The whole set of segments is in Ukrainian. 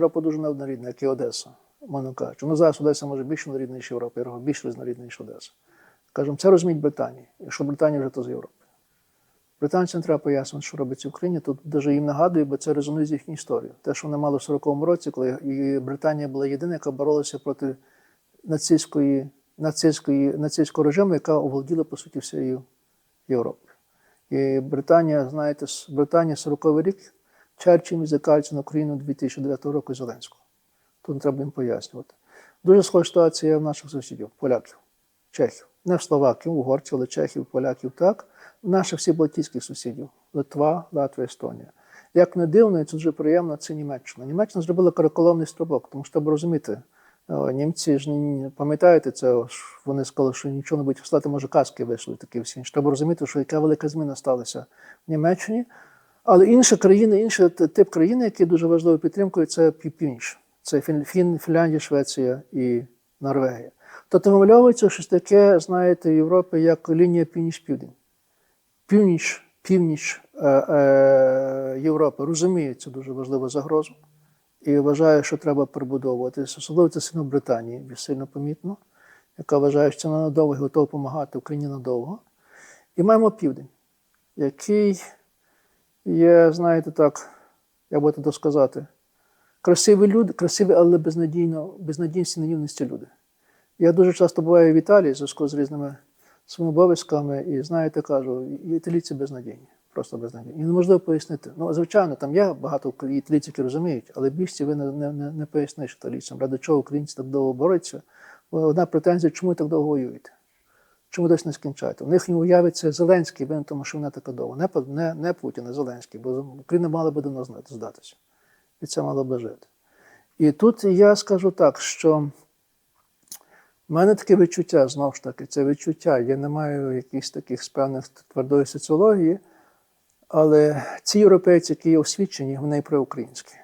Європа дуже неоднорідна, як і Одеса, мовно кажучи. Ну зараз Одеса може більше однорідна, ніж Європа, Європа більш різнорідна, ніж Одеса. Кажемо, це розуміють Британії. Якщо Британія вже то з Європи. Британцям треба пояснити, що робиться в Україні. Тут даже їм нагадує, бо це резонує з їхньою історією. Те, що вони мали в 40-му році, коли Британія була єдина, яка боролася проти нацистської, нацистської, нацистського режиму, яка оволоділа, по суті, всією Європою. І Британія, знаєте, Британія 40-й рік, Черчилль зикається на Україну 2009 року Зеленського. Тут не треба їм пояснювати. Дуже схожа ситуація в наших сусідів, поляків, чехів. Не в словаків, угорців, але чехів, поляків так. Наших всіх балтійських сусідів Литва, Латвія, Естонія. Як не дивно, і це дуже приємно, це Німеччина. Німеччина зробила караколомний стрибок, тому що треба розуміти, німці ж пам'ятаєте це, вони сказали, що нічого не будуть вслати, може, каски вийшли такі всі. Треба розуміти, що яка велика зміна сталася в Німеччині. Але інші країни, інший тип країни, який дуже важливою підтримкою, це північ. Це Фін, Фін, Фінляндія, Швеція і Норвегія. Тобто вимальовується щось таке, знаєте, в Європі як лінія північ-південь. Північ, північ е, е, Європи розуміє цю дуже важливу загрозу і вважає, що треба перебудовуватися. Особливо це сильно Британії, сильно помітно, яка вважає, що це ненадовго і готова допомагати Україні надовго. І маємо південь, який є, знаєте так, як би то сказати, красиві люди, красиві, але безнадійно, безнадійності наївності люди. Я дуже часто буваю в Італії в зв'язку з різними своїми обов'язками, і знаєте, кажу, італійці безнадійні, просто безнадійні. І неможливо пояснити. Ну, звичайно, там є багато італійців, які розуміють, але більшості ви не, не, не, не поясниш італійцям, ради чого українці так довго борються. Бо Одна претензія, чому ви так довго воюєте? Чому десь не скінчаєте? У них не уявиться Зеленський, він тому, що вона така довго. Не, не, не Путін, а Зеленський, бо Україна мала би до нас здатися. І це мало би жити. І тут я скажу так, що в мене таке відчуття, знову ж таки, це відчуття. Я не маю якихось таких певних твердої соціології, але ці європейці, які є освічені, вони проукраїнські.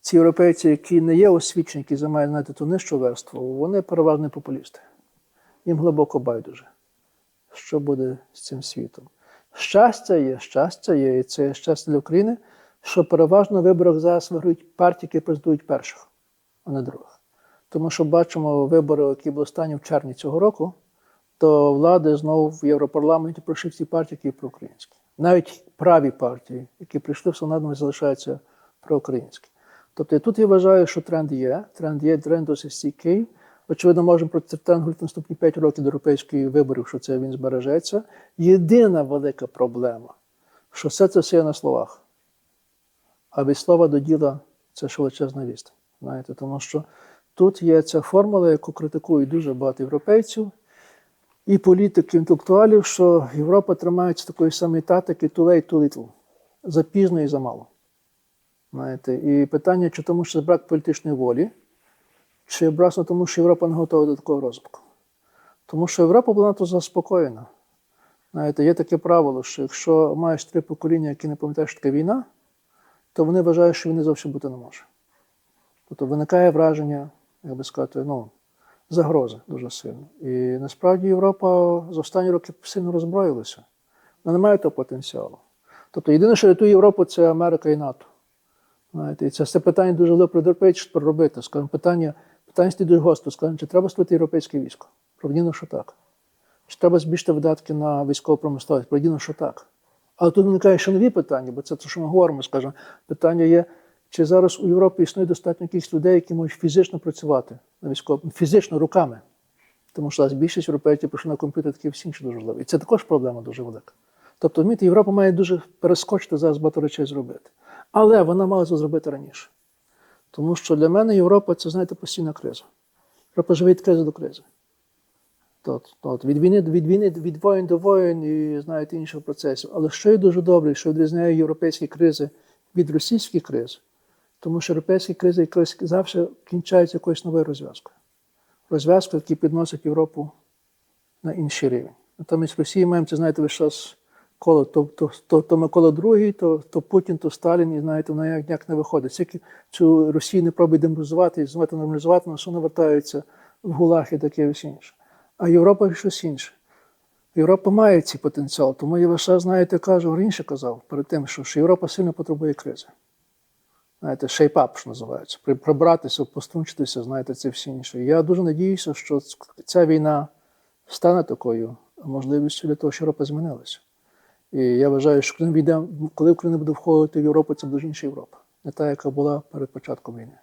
Ці європейці, які не є освічені, які займають знаєте, ту нижчу верству, вони переважно популісти. Їм глибоко байдуже, що буде з цим світом. Щастя є, щастя є, і це щастя для України, що переважно в виборах зараз виграють партії, які президують перших, а не других. Тому що бачимо вибори, які були останні в червні цього року, то влади знову в Європарламенті пройшли всі партії, які проукраїнські. Навіть праві партії, які прийшли, все одно залишаються проукраїнські. Тобто тут я вважаю, що тренд є. Тренд є, тренд досить стійкий. Очевидно, можемо про тренд наступні 5 років до європейських виборів, що це він збережеться. Єдина велика проблема, що все це все є на словах. А від слова до діла це ж величезна відстань. Знаєте, тому що тут є ця формула, яку критикують дуже багато європейців і політиків, інтелектуалів, що Європа тримається такої самої татики too late, too little. Запізно і замало. Знаєте, і питання, чи тому, що брак політичної волі, чи брак тому, що Європа не готова до такого розвитку. Тому що Європа була надто заспокоєна. Знаєте, є таке правило, що якщо маєш три покоління, які не пам'ятають, що таке війна, то вони вважають, що війни зовсім бути не може. Тобто виникає враження, як би сказати, ну, загрози дуже сильно. І насправді Європа за останні роки сильно роззброїлася. Вона не має того потенціалу. Тобто єдине, що рятує Європу, це Америка і НАТО. Знаєте, і це, це питання дуже велике проробити. Скажімо, питання, питання стоїть дуже гостро. Скажімо, чи треба створити європейське військо? Правдіно, що так. Чи треба збільшити видатки на військову промисловість? Правдіно, що так. Але тут виникає ще нові питання, бо це те, що ми говоримо, скажімо, питання є, чи зараз у Європі існує достатньо якихось людей, які можуть фізично працювати на військовому, фізично руками. Тому що зараз більшість європейців пішли на комп'ютер, такі всі інші дуже важливі. І це також проблема дуже велика. Тобто, розумієте, Європа має дуже перескочити зараз багато речей зробити. Але вона мала це зробити раніше. Тому що для мене Європа це, знаєте, постійна криза. Європа живе від кризи до кризи. От, от, від війни від війни, від воїн до воїн і знаєте, інших процесів. Але що є дуже добре, що відрізняє європейські кризи від російських криз, тому що європейські кризи якось завжди кінчаються якоюсь новою розв'язкою. Розв'язкою, які підносять Європу на інший рівень. Натомість в Росії маємо це, знаєте, весь час коло, то, то, то, то Микола II, то, то Путін, то Сталін, і знаєте, воно як, як не виходить. Скільки цю Росію не пробує деморалізувати і знову нормалізувати, на що вертаються в гулаг і таке все інше. А Європа щось інше. Європа має цей потенціал, тому я ваше, знаєте, кажу, раніше казав перед тим, що, що Європа сильно потребує кризи. знаєте, shape-up, що називається, при- прибратися, пострунчитися, знаєте, це всі інше. Я дуже надіюся, що ця війна стане такою можливістю для того, щоб Європа змінилася. І я вважаю, що коли, війде, коли Україна буде входити в Європу, це буде інша Європа, не та, яка була перед початком війни.